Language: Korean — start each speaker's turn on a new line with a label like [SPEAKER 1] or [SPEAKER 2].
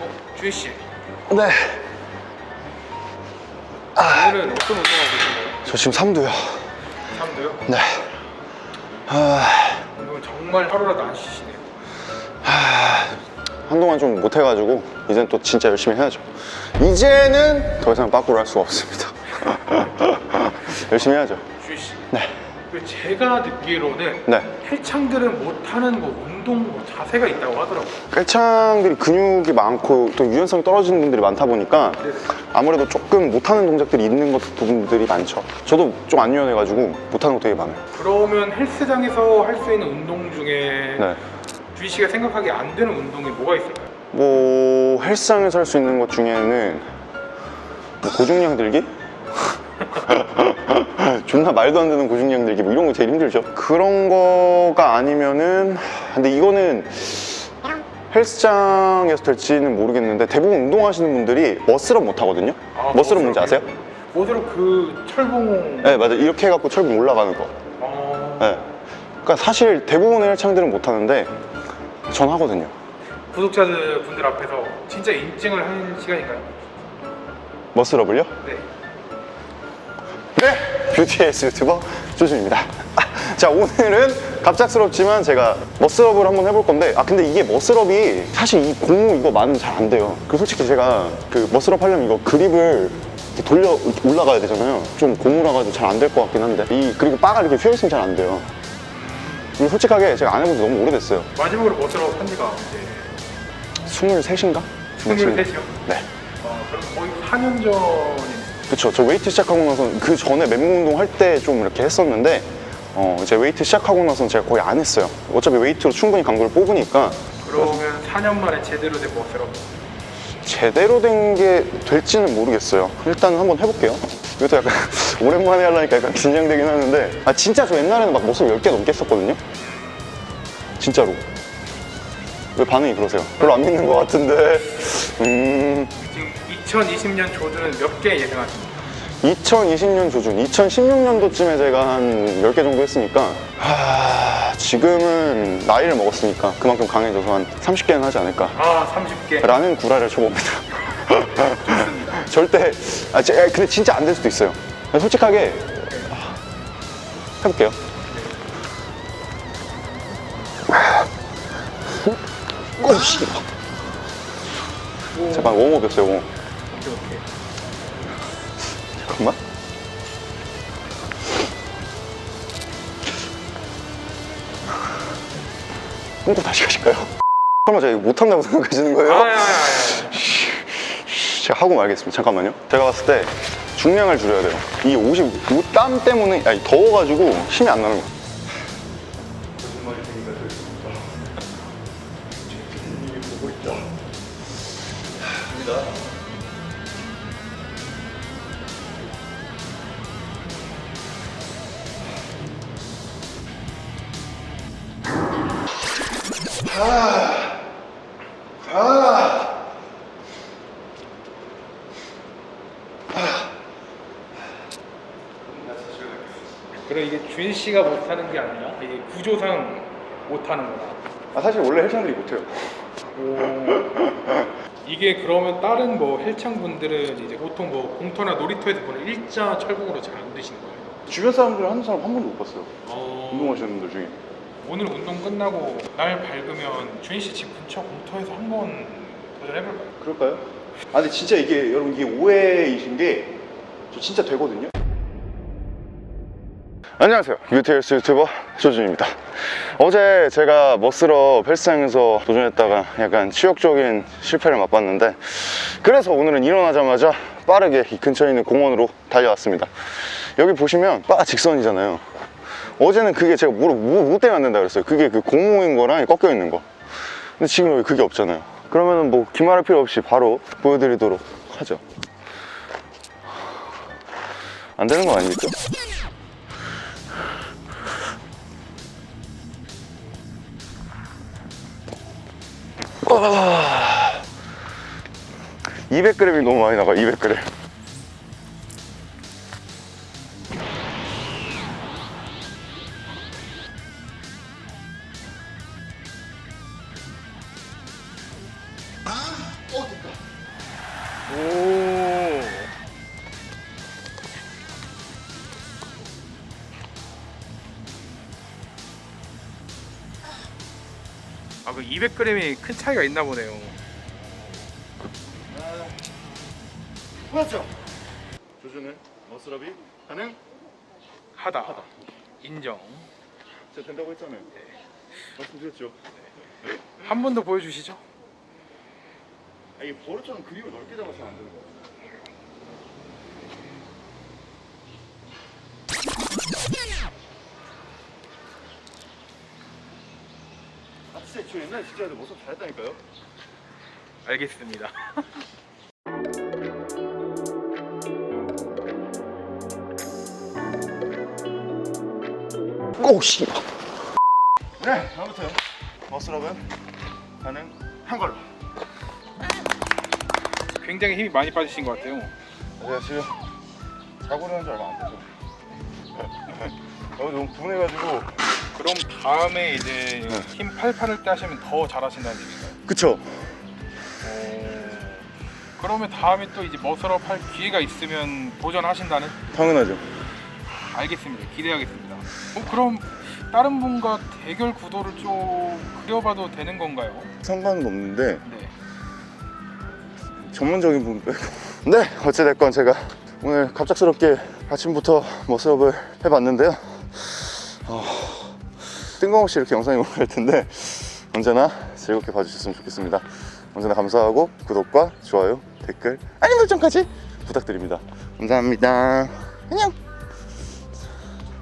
[SPEAKER 1] 어, 주희 씨.
[SPEAKER 2] 네.
[SPEAKER 1] 오늘은 어떤 운동하고 계신가요?
[SPEAKER 2] 저 지금 3두요.
[SPEAKER 1] 3도요?
[SPEAKER 2] 네. 아,
[SPEAKER 1] 운동을 정말 하루라도 안 쉬시네요.
[SPEAKER 2] 한동안 좀 못해가지고 이젠 또 진짜 열심히 해야죠. 이제는 더 이상 빠꾸를 할 수가 없습니다. 열심히 해야죠.
[SPEAKER 1] 주희 씨.
[SPEAKER 2] 네.
[SPEAKER 1] 그 제가 듣기로는
[SPEAKER 2] 네.
[SPEAKER 1] 헬창들은 못하는 뭐 운동 뭐 자세가 있다고 하더라고요.
[SPEAKER 2] 깔창들이 근육이 많고 또 유연성 떨어지는 분들이 많다 보니까
[SPEAKER 1] 네네.
[SPEAKER 2] 아무래도 조금 못하는 동작들이 있는 것 부분들이 많죠. 저도 좀 안 유연해가지고 못하는 거 되게 많아요.
[SPEAKER 1] 그러면 헬스장에서 할 수 있는 운동 중에
[SPEAKER 2] 네.
[SPEAKER 1] 주희 씨가 생각하기 안 되는 운동이 뭐가 있을까요?
[SPEAKER 2] 뭐 헬스장에서 할 수 있는 것 중에는 뭐 고중량 들기? 존나 말도 안 되는 고중량 들기 뭐 이런 거 제일 힘들죠. 그런 거가 아니면은 근데 이거는 헬스장에서 될지는 모르겠는데 대부분 운동하시는 분들이 머슬업 못 하거든요.
[SPEAKER 1] 아,
[SPEAKER 2] 머슬업 뭔지 아세요?
[SPEAKER 1] 뭐대로 그 철봉.
[SPEAKER 2] 네 맞아 요 이렇게 해갖고 철봉 올라가는 거.
[SPEAKER 1] 어...
[SPEAKER 2] 네. 그러니까 사실 대부분의 헬창들은 못 하는데 전 하거든요.
[SPEAKER 1] 구독자들 분들 앞에서 진짜 인증을 하는 시간인가요?
[SPEAKER 2] 머슬업을요?
[SPEAKER 1] 네.
[SPEAKER 2] 네, 뷰티에스 유튜버 조준입니다. 아, 자, 오늘은 갑작스럽지만 제가 머슬업을 한번 해볼 건데, 아, 근데 이게 머슬업이 사실 이 고무 이거 많으면 잘 안 돼요. 그 솔직히 제가 그 머슬업 하려면 이거 그립을 돌려 올라가야 되잖아요. 좀 고무라 가지고 잘 안 될 것 같긴 한데, 이 그리고 바가 이렇게 휘어 있으면 잘 안 돼요. 그리고 솔직하게 제가 안 해본 지 너무 오래됐어요.
[SPEAKER 1] 마지막으로 머슬업 한 지가 이제
[SPEAKER 2] 23인가?
[SPEAKER 1] 23이요?
[SPEAKER 2] 네.
[SPEAKER 1] 어, 그럼 거의 4년 전이네.
[SPEAKER 2] 그쵸. 저 웨이트 시작하고 나서 그 전에 맨몸 운동 할 때 좀 이렇게 했었는데 어, 이제 웨이트 시작하고 나서는 제가 거의 안 했어요. 어차피 웨이트로 충분히 강도를 뽑으니까
[SPEAKER 1] 그러면 4년 만에 제대로 된 머슬업.
[SPEAKER 2] 제대로 된 게 될지는 모르겠어요. 일단 한번 해볼게요. 이것도 약간 오랜만에 하려니까 약간 긴장되긴 하는데 아 진짜 저 옛날에는 막 모습 10개 넘게 했었거든요. 진짜로. 왜 반응이 그러세요? 별로 안 믿는 것 같은데. 음.
[SPEAKER 1] 지금 2020년 조준은 몇 개 예상하십니까?
[SPEAKER 2] 2020년 조준, 2016년도쯤에 제가 한 10개 정도 했으니까 하, 지금은 나이를 먹었으니까 그만큼 강해져서 한 30개는 하지 않을까.
[SPEAKER 1] 아 30개.
[SPEAKER 2] 라는 구라를 쳐봅니다. 절대 아, 제, 근데 진짜 안 될 수도 있어요. 솔직하게 아, 해볼게요. 오, 씨. 웜업이었어요 웜업
[SPEAKER 1] 오케이 오케이.
[SPEAKER 2] 잠깐만. 또 다시 가실까요? 설마 제가 이거 못한다고 생각하시는 거예요?
[SPEAKER 1] 아야야야.
[SPEAKER 2] 제가 하고 말겠습니다. 잠깐만요. 제가 봤을 때 중량을 줄여야 돼요. 이 옷이, 옷땀 때문에, 아니, 더워가지고 힘이 안 나는 거예요.
[SPEAKER 1] 그럼 이게 주인 씨가 못하는 게 아니라 이게 구조상 못하는 거다.
[SPEAKER 2] 아, 사실 원래 헬창들이 못해요.
[SPEAKER 1] 오. 이게 그러면 다른 뭐 헬창 분들은 이제 보통 뭐 공터나 놀이터에서 보는 일자 철봉으로 잘 안 드시는 거예요.
[SPEAKER 2] 주변 사람들 하는 사람 한 번도 못 봤어요.
[SPEAKER 1] 어...
[SPEAKER 2] 운동하시는 분들 중에.
[SPEAKER 1] 오늘 운동 끝나고 날 밝으면 주인 씨 집 근처 공터에서 한번 도전해볼까요?
[SPEAKER 2] 그럴까요? 아 근데 진짜 이게 여러분 이게 오해이신 게 저 진짜 되거든요. 안녕하세요. 유티헬스 유튜버 조준입니다. 어제 제가 머스럽 헬스장에서 도전했다가 약간 치욕적인 실패를 맛봤는데 그래서 오늘은 일어나자마자 빠르게 이 근처에 있는 공원으로 달려왔습니다. 여기 보시면 바 직선이잖아요. 어제는 그게 제가 뭐, 뭐, 뭐 때문에 안 된다 그랬어요. 그게 그 고무인 거랑 꺾여 있는 거. 근데 지금 여기 그게 없잖아요. 그러면은 뭐 기말할 필요 없이 바로 보여드리도록 하죠. 안 되는 거 아니겠죠? 200g이 너무 많이 나가, 200g.
[SPEAKER 1] 아, 그 200g이 큰 차이가 있나 보네요.
[SPEAKER 2] 맞죠? 조준은 머슬업이 가능?
[SPEAKER 1] 하다. 인정.
[SPEAKER 2] 제가 된다고 했잖아요. 말씀드렸죠.
[SPEAKER 1] 한 번 더 보여주시죠.
[SPEAKER 2] 아, 이게 버릇처럼 그립을 넓게 잡아서는 안 되는 거예요. 저 옛날에 진짜 모습 잘했다니까요.
[SPEAKER 1] 알겠습니다.
[SPEAKER 2] 오 씨. 네, 아무튼 머슬업은 가능한 걸로.
[SPEAKER 1] 굉장히 힘이 많이 빠지신 것 같아요.
[SPEAKER 2] 제가 지금 자고 일어난 지 얼마 안 돼서. 어, 너무 분해가지고.
[SPEAKER 1] 그럼 다음에 이제
[SPEAKER 2] 네.
[SPEAKER 1] 힘 팔팔할 때 하시면 더 잘하신다는 얘기인가요?
[SPEAKER 2] 그쵸.
[SPEAKER 1] 오. 그러면 다음에 또 이제 머슬업 할 기회가 있으면 도전하신다는?
[SPEAKER 2] 당연하죠.
[SPEAKER 1] 알겠습니다. 기대하겠습니다. 어, 그럼 다른 분과 대결 구도를 좀 그려봐도 되는 건가요?
[SPEAKER 2] 상관은 없는데
[SPEAKER 1] 네.
[SPEAKER 2] 전문적인 분 빼고. 네, 어찌됐건 제가 오늘 갑작스럽게 아침부터 머스업을 해봤는데요. 어, 뜬금없이 이렇게 영상이 올라갈 텐데 언제나 즐겁게 봐주셨으면 좋겠습니다. 언제나 감사하고 구독과 좋아요, 댓글, 알림 설정까지 부탁드립니다. 감사합니다. 안녕.